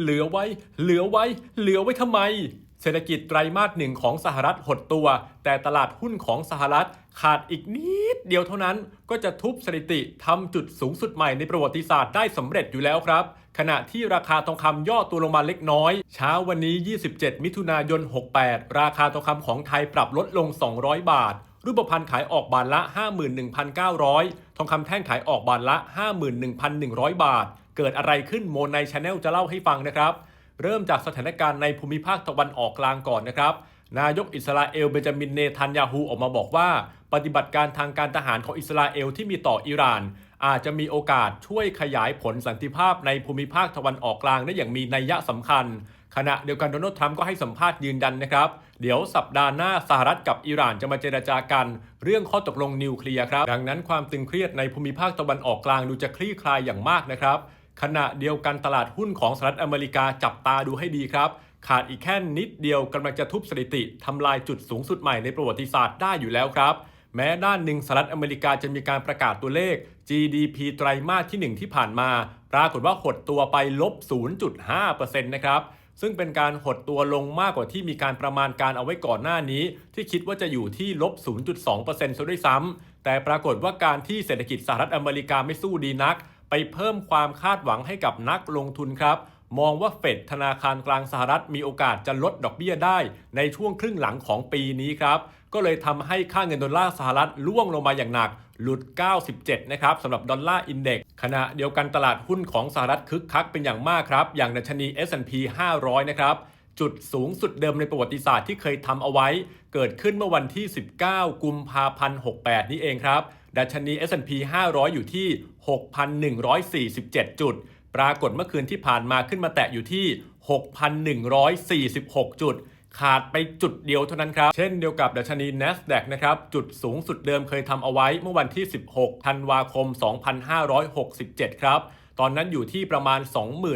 เหลือไว้ เหลือไว้ เหลือไว้ทำไม เศรษฐกิจไตรมาสหนึ่งของสหรัฐหดตัว แต่ตลาดหุ้นของสหรัฐขาดอีกนิดเดียวเท่านั้นก็จะทุบสถิติทำจุดสูงสุดใหม่ในประวัติศาสตร์ได้สำเร็จอยู่แล้วครับ ขณะที่ราคาทองคำย่อตัวลงมาเล็กน้อย เช้าวันนี้ 27 มิถุนายน 68 ราคาทองคำของไทยปรับลดลง 200 บาท รูปพรรณขายออกบาทละ 51,900 ทองคำแท่งขายออกบาทละ 51,100 บาท เกิดอะไรขึ้นโมในชาแนลจะเล่าให้ฟังนะครับ เริ่มจากสถานการณ์ในภูมิภาคตะวันออกกลางก่อนนะครับ นายกอิสราเอลเบนจามินเนทันยาฮูออกมาบอกว่า ปฏิบัติการทางการทหารของอิสราเอลที่มีต่ออิหร่าน อาจจะมีโอกาสช่วยขยายผลสันติภาพในภูมิภาคตะวันออกกลางได้อย่างมีนัยยะสำคัญ ขณะเดียวกันโดนัลด์ทรัมป์ก็ให้สัมภาษณ์ยืนยันนะครับเดี๋ยวสัปดาห์หน้าสหรัฐกับอิหร่านจะมาเจรจากัน เรื่องข้อตกลงนิวเคลียร์ครับ ดังนั้นความตึงเครียดในภูมิภาคตะวันออกกลางดูจะคลี่คลายอย่างมากนะครับ ขณะเดียวกันตลาดหุ้นของสหรัฐอเมริกาจับตาดูให้ดีครับ ขาดอีกแค่นิดเดียวกำลังจะทุบสถิติทำลายจุดสูงสุดใหม่ในประวัติศาสตร์ได้อยู่แล้วครับ แม้ด้านหนึ่งสหรัฐอเมริกาจะมีการประกาศตัวเลข GDP ไตรมาสที่ 1 ที่ผ่านมา ปรากฏว่าหดตัวไปลบ 0.5%นะครับซึ่งเป็นการหดตัวลงมากกว่าที่มีการประมาณการเอาไว้ก่อนหน้านี้ ที่คิดว่าจะอยู่ที่ลบ 0.2%ซะด้วยซ้ำแต่ปรากฏว่าการที่เศรษฐกิจสหรัฐอเมริกาไม่สู้ดีนัก ไปเพิ่มความคาดหวังให้กับนักลงทุนครับ มองว่าเฟดธนาคารกลางสหรัฐมีโอกาสจะลดดอกเบี้ยได้ ในช่วงครึ่งหลังของปีนี้ครับก็เลยทำให้ค่าเงินดอลลาร์สหรัฐล่วงลงมาอย่างหนักหลุด 97 นะครับสำหรับดอลลาร์อินเด็กซ์ขณะเดียวกันตลาดหุ้นของสหรัฐคึกคักเป็นอย่างมากครับ อย่างดัชนี S&P 500 นะครับ จุดสูงสุดเดิมในประวัติศาสตร์ที่เคยทำเอาไว้ เกิดขึ้นเมื่อวันที่ 19 กุมภาพันธ์ 68 นี้เองครับ ดัชนี S&P 500 อยู่ที่ 6,147 จุด ปรากฏเมื่อคืนที่ผ่านมาขึ้นมาแตะอยู่ที่ 6,146 จุด ขาดไปจุดเดียวเท่านั้นครับ เช่นเดียวกับดัชนี NASDAQ นะครับ จุดสูงสุดเดิมเคยทำเอาไว้เมื่อวันที่ 16 ธันวาคม 2567 ครับ ตอนนั้นอยู่ที่ประมาณ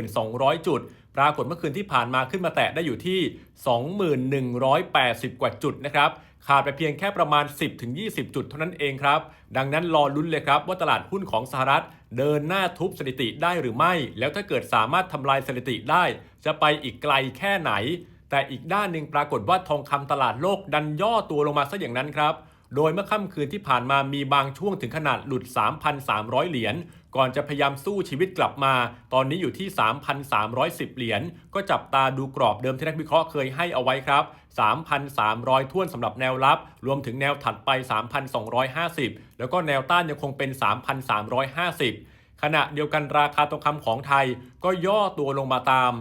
2,200 จุดปรากฏเมื่อคืนที่ผ่านมาขึ้นมาแตะได้อยู่ที่ 2,180 กว่าจุดนะครับ ขาดไปเพียงแค่ประมาณ 10-20 จุดเท่านั้นเองครับ ดังนั้นรอลุ้นเลยครับว่าตลาดหุ้นของสหรัฐเดินหน้าทุบสถิติได้หรือไม่ แล้วถ้าเกิดสามารถทำลายสถิติได้ จะไปอีกไกลแค่ไหน แต่อีกด้านหนึ่งปรากฏว่าทองคำตลาดโลกดันย่อตัวลงมาซะอย่างนั้นครับ โดยเมื่อค่ำคืนที่ผ่านมามีบางช่วงถึงขนาดหลุด 3,300 เหรียญ ก่อนจะพยายามสู้ชีวิตกลับมา ตอนนี้อยู่ที่ 3,310 เหรียญ ก็จับตาดูกรอบเดิมที่นักวิเคราะห์เคยให้เอาไว้ครับ 3,300 ท่วนสำหรับแนวรับ รวมถึงแนวถัดไป 3,250 แล้วก็แนวต้านยังคงเป็น 3,350 ขณะเดียวกันราคาทองคำของไทยก็ย่อตัวลงมาตาม